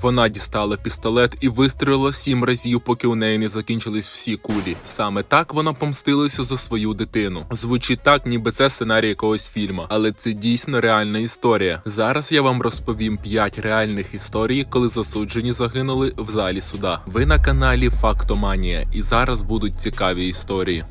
Вона дістала пістолет і вистрілила сім разів, поки у неї не закінчились всі кулі. Саме так вона помстилася за свою дитину. Звучить так, ніби це сценарій якогось фільму, але це дійсно реальна історія. Зараз я вам розповім 5 реальних історій, коли засуджені загинули в залі суда. Ви на каналі Фактоманія, і зараз будуть цікаві історії.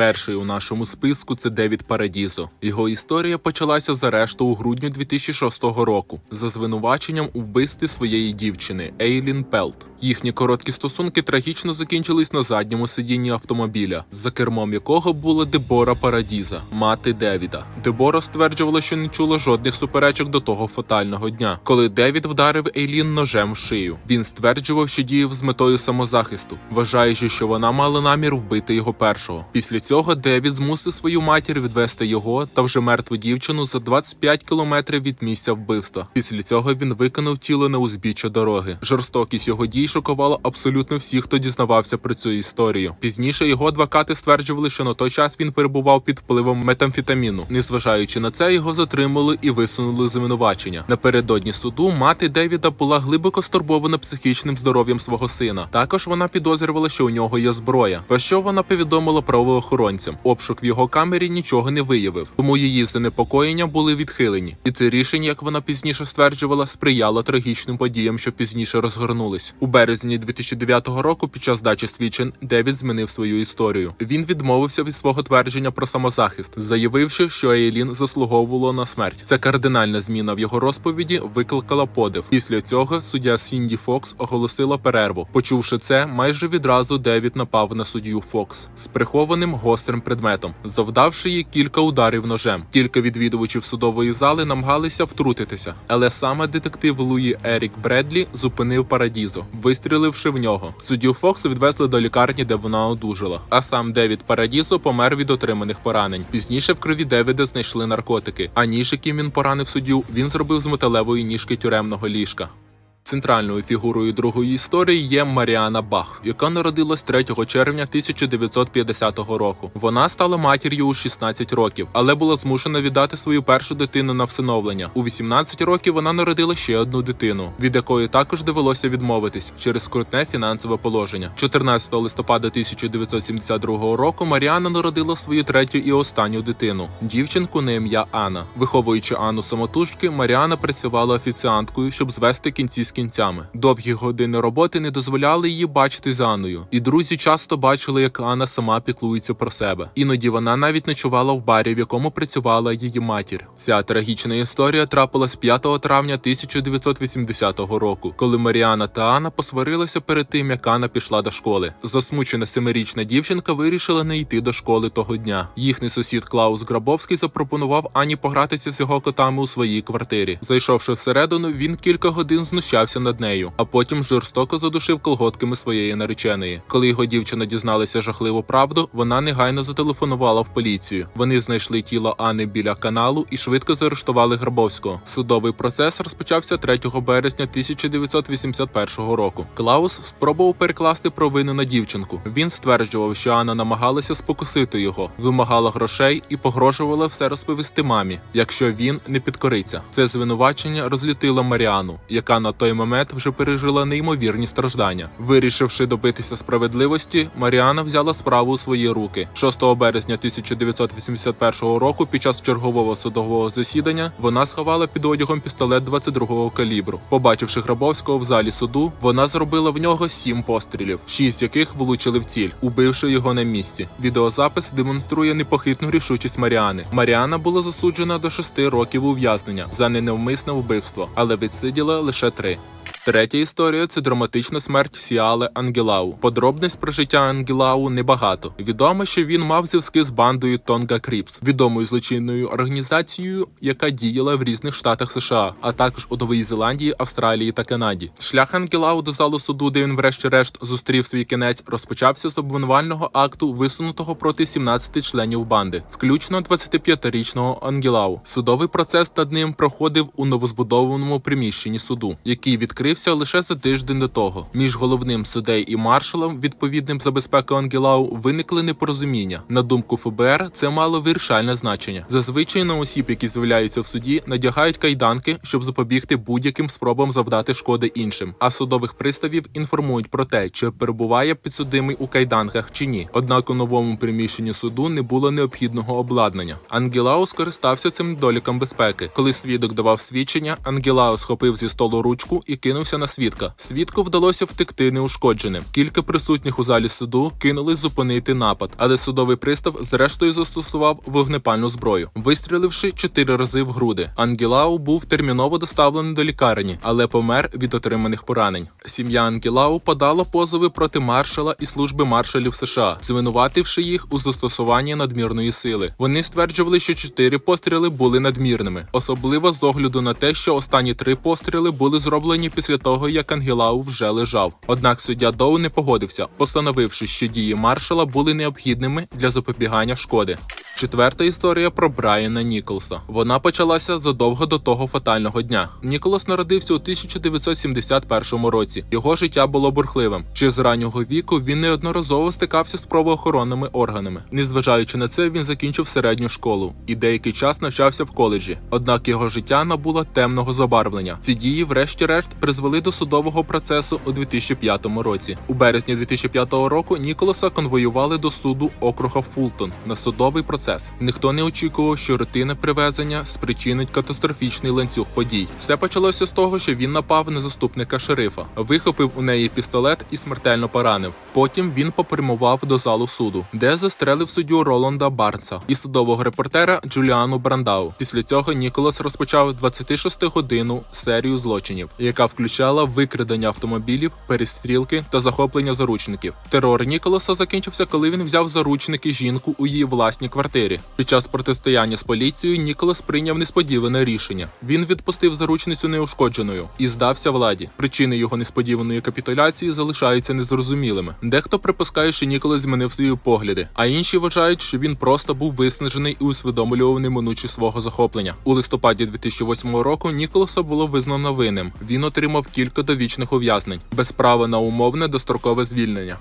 Перший у нашому списку це Девід Парадізо. Його історія почалася з арешту у грудні 2006 року за звинуваченням у вбивстві своєї дівчини Ейлін Пелт. Їхні короткі стосунки трагічно закінчились на задньому сидінні автомобіля, за кермом якого була Дебора Парадіза, мати Девіда. Дебора стверджувала, що не чула жодних суперечок до того фатального дня, коли Девід вдарив Ейлін ножем в шию. Він стверджував, що діяв з метою самозахисту, вважаючи, що вона мала намір вбити його першого. Після цього Девід змусив свою матір відвести його та вже мертву дівчину за 25 кілометрів від місця вбивства. Після цього він викинув тіло на узбіччя дороги. Жорстокість його дій шокувала абсолютно всіх, хто дізнавався про цю історію. Пізніше його адвокати стверджували, що на той час він перебував під впливом метамфетаміну. Незважаючи на це, його затримали і висунули звинувачення. Напередодні суду мати Девіда була глибоко стурбована психічним здоров'ям свого сина. Також вона підозрювала, що у нього є зброя. Про що вона повідомила правоохоронцям. Обшук в його камері нічого не виявив, тому її занепокоєння були відхилені. І це рішення, як вона пізніше стверджувала, сприяло трагічним подіям, що пізніше розгорнулись. У березні 2009 року, під час дачі свідчень, Девід змінив свою історію. Він відмовився від свого твердження про самозахист, заявивши, що Ейлін заслуговувала на смерть. Це кардинальна зміна в його розповіді викликала подив. Після цього суддя Сінді Фокс оголосила перерву. Почувши це, майже відразу Девід напав на суддю Фокс з прихованим гострим предметом, завдавши їй кілька ударів ножем. Кілька відвідувачів судової зали намагалися втрутитися, але саме детектив Луї Ерік Бредлі зупинив Парадізо, вистріливши в нього. Суддю Фокс відвезли до лікарні, де вона одужала. А сам Девід Парадізо помер від отриманих поранень. Пізніше в крові Девіда знайшли наркотики. А ніж, яким він поранив суддю, він зробив з металевої ніжки тюремного ліжка. Центральною фігурою другої історії є Маріана Бах, яка народилась 3 червня 1950 року. Вона стала матір'ю у 16 років, але була змушена віддати свою першу дитину на всиновлення. У 18 років вона народила ще одну дитину, від якої також довелося відмовитись через скрутне фінансове положення. 14 листопада 1972 року Маріана народила свою третю і останню дитину дівчинку на ім'я Анна. Виховуючи Анну самотужки, Маріана працювала офіціанткою, щоб звести кінці з кінцями. Довгі години роботи не дозволяли її бачити з Анною, і друзі часто бачили, як Анна сама піклується про себе. Іноді вона навіть ночувала в барі, в якому працювала її матір. Ця трагічна історія трапилась 5 травня 1980 року, коли Маріана та Анна посварилися перед тим, як Анна пішла до школи. Засмучена семирічна дівчинка вирішила не йти до школи того дня. Їхній сусід Клаус Грабовський запропонував Ані погратися з його котами у своїй квартирі. Зайшовши всередину, він кілька годин знущався над нею, а потім жорстоко задушив колготками своєї нареченої. Коли його дівчина дізналася жахливу правду, вона негайно зателефонувала в поліцію. Вони знайшли тіло Анни біля каналу і швидко заарештували Грабовського. Судовий процес розпочався 3 березня 1981 року. Клаус спробував перекласти провину на дівчинку. Він стверджував, що Анна намагалася спокусити його, вимагала грошей і погрожувала все розповісти мамі, якщо він не підкориться. Це звинувачення розлютило Маріану, яка на той момент вже пережила неймовірні страждання. Вирішивши добитися справедливості, Маріана взяла справу у свої руки. 6 березня 1981 року, під час чергового судового засідання, вона сховала під одягом пістолет 22-го калібру. Побачивши Грабовського в залі суду, вона зробила в нього сім пострілів, шість яких влучили в ціль, убивши його на місці. Відеозапис демонструє непохитну рішучість Маріани. Маріана була засуджена до 6 років ув'язнення за ненавмисне вбивство, але відсиділа лише три. Третя історія це драматична смерть Сіале Ангелау. Подробниць про життя Ангелау небагато. Відомо, що він мав зв'язки з бандою Тонга Кріпс, відомою злочинною організацією, яка діяла в різних штатах США, а також у Новій Зеландії, Австралії та Канаді. Шлях Ангелау до залу суду, де він, врешті-решт, зустрів свій кінець, розпочався з обвинувального акту, висунутого проти 17 членів банди, включно 25-річного Ангелау. Судовий процес над ним проходив у новозбудованому приміщенні суду, який відкрив з'явився лише за тиждень до того. Між головним суддею і маршалом, відповідним за безпеку Ангелау, виникли непорозуміння. На думку ФБР, це мало вирішальне значення. Зазвичай на осіб, які з'являються в суді, надягають кайданки, щоб запобігти будь-яким спробам завдати шкоди іншим. А судових приставів інформують про те, чи перебуває підсудимий у кайданках чи ні. Однак у новому приміщенні суду не було необхідного обладнання. Ангелау скористався цим недоліком безпеки. Коли свідок давав свідчення, Ангелау схопив зі столу ручку і кинувся на свідка. Свідку вдалося втекти неушкодженим. Кілька присутніх у залі суду кинулись зупинити напад, але судовий пристав зрештою застосував вогнепальну зброю, вистріливши чотири рази в груди. Ангелау був терміново доставлений до лікарні, але помер від отриманих поранень. Сім'я Ангелау подала позови проти маршала і служби маршалів США, звинувативши їх у застосуванні надмірної сили. Вони стверджували, що чотири постріли були надмірними, особливо з огляду на те, що останні три постріли були зроблені після того, як Ангелау вже лежав. Однак суддя Доу не погодився, постановивши, що дії маршала були необхідними для запобігання шкоди. Четверта історія про Брайана Ніколса. Вона почалася задовго до того фатального дня. Ніколас народився у 1971 році. Його життя було бурхливим. Ще з раннього віку він неодноразово стикався з правоохоронними органами. Незважаючи на це, він закінчив середню школу і деякий час навчався в коледжі. Однак його життя набуло темного забарвлення. Ці дії, врешті-решт, призвели до судового процесу у 2005 році. У березні 2005 року Ніколаса конвоювали до суду округа Фултон на судовий процес. Ніхто не очікував, що рутинне привезення спричинить катастрофічний ланцюг подій. Все почалося з того, що він напав на заступника шерифа, вихопив у неї пістолет і смертельно поранив. Потім він попрямував до залу суду, де застрелив суддю Роланда Барнса і судового репортера Джуліану Брандау. Після цього Ніколас розпочав 26-годинну серію злочинів, яка включала викрадення автомобілів, перестрілки та захоплення заручників. Терор Ніколаса закінчився, коли він взяв заручники жінку у її власній квартирі. Під час протистояння з поліцією Ніколас прийняв несподіване рішення. Він відпустив заручницю неушкодженою і здався владі. Причини його несподіваної капітуляції залишаються незрозумілими. Дехто припускає, що Ніколас змінив свої погляди, а інші вважають, що він просто був виснажений і усвідомлював неминучі свого захоплення. У листопаді 2008 року Ніколаса було визнано винним. Він отримав кілька довічних ув'язнень без права на умовне дострокове звільнення.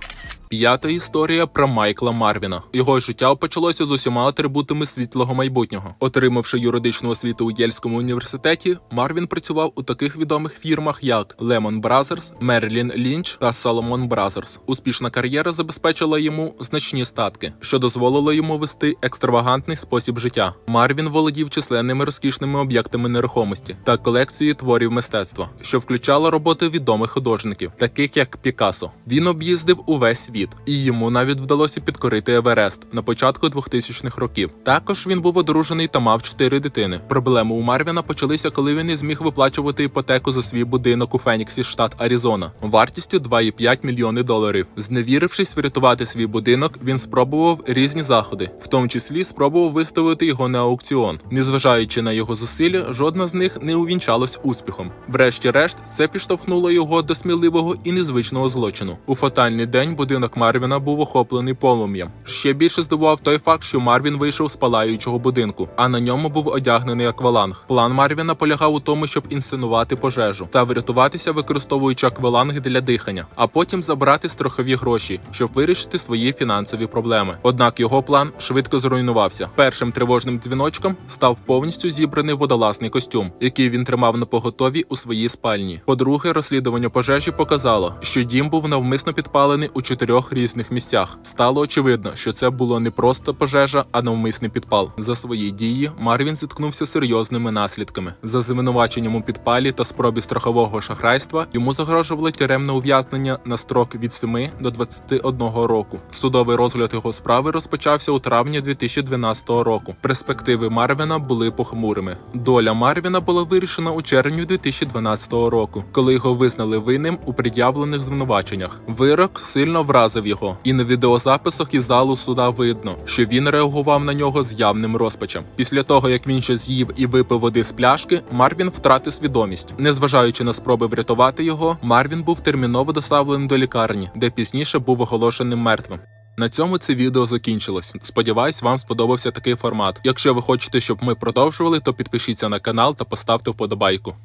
П'ята історія про Майкла Марвіна. Його життя почалося з усіма атрибутами світлого майбутнього. Отримавши юридичну освіту у Єльському університеті, Марвін працював у таких відомих фірмах, як Lehman Brothers, Merrill Lynch та Salomon Brothers. Успішна кар'єра забезпечила йому значні статки, що дозволило йому вести екстравагантний спосіб життя. Марвін володів численними розкішними об'єктами нерухомості та колекцією творів мистецтва, що включала роботи відомих художників, таких як Пікассо. Він об'їздив увесь світ світ, і йому навіть вдалося підкорити Еверест на початку 2000-х років. Також він був одружений та мав чотири дитини. Проблеми у Марвіна почалися, коли він не зміг виплачувати іпотеку за свій будинок у Феніксі, штат Аризона, вартістю 2,5 мільйони доларів. Зневірившись врятувати свій будинок, він спробував різні заходи, в тому числі спробував виставити його на аукціон. Незважаючи на його зусилля, жодна з них не увінчалась успіхом. Врешті-решт, це підштовхнуло його до сміливого і незвичного злочину. У фатальний день будинок Марвіна був охоплений полум'ям. Ще більше здивував той факт, що Марвін вийшов з палаючого будинку, а на ньому був одягнений акваланг. План Марвіна полягав у тому, щоб інсценувати пожежу та врятуватися, використовуючи акваланг для дихання, а потім забрати страхові гроші, щоб вирішити свої фінансові проблеми. Однак його план швидко зруйнувався. Першим тривожним дзвіночком став повністю зібраний водолазний костюм, який він тримав на поготові у своїй спальні. По-друге, розслідування пожежі показало, що дім був навмисно підпалений у чотирьох різних місцях. Стало очевидно, що це було не просто пожежа, а навмисний підпал. За свої дії Марвін зіткнувся серйозними наслідками. За звинуваченням у підпалі та спробі страхового шахрайства йому загрожувало тюремне ув'язнення на строк від 7 до 21 року. Судовий розгляд його справи розпочався у травні 2012 року. Перспективи Марвіна були похмурими. Доля Марвіна була вирішена у червні 2012 року, коли його визнали винним у пред'явлених звинуваченнях. Вирок сильно вразив його, і на відеозаписах із залу суда видно, що він реагував на нього з явним розпачем. Після того, як він ще з'їв і випив води з пляшки, Марвін втратив свідомість. Незважаючи на спроби врятувати його, Марвін був терміново доставлений до лікарні, де пізніше був оголошеним мертвим. На цьому це відео закінчилось. Сподіваюсь, вам сподобався такий формат. Якщо ви хочете, щоб ми продовжували, то підпишіться на канал та поставте вподобайку.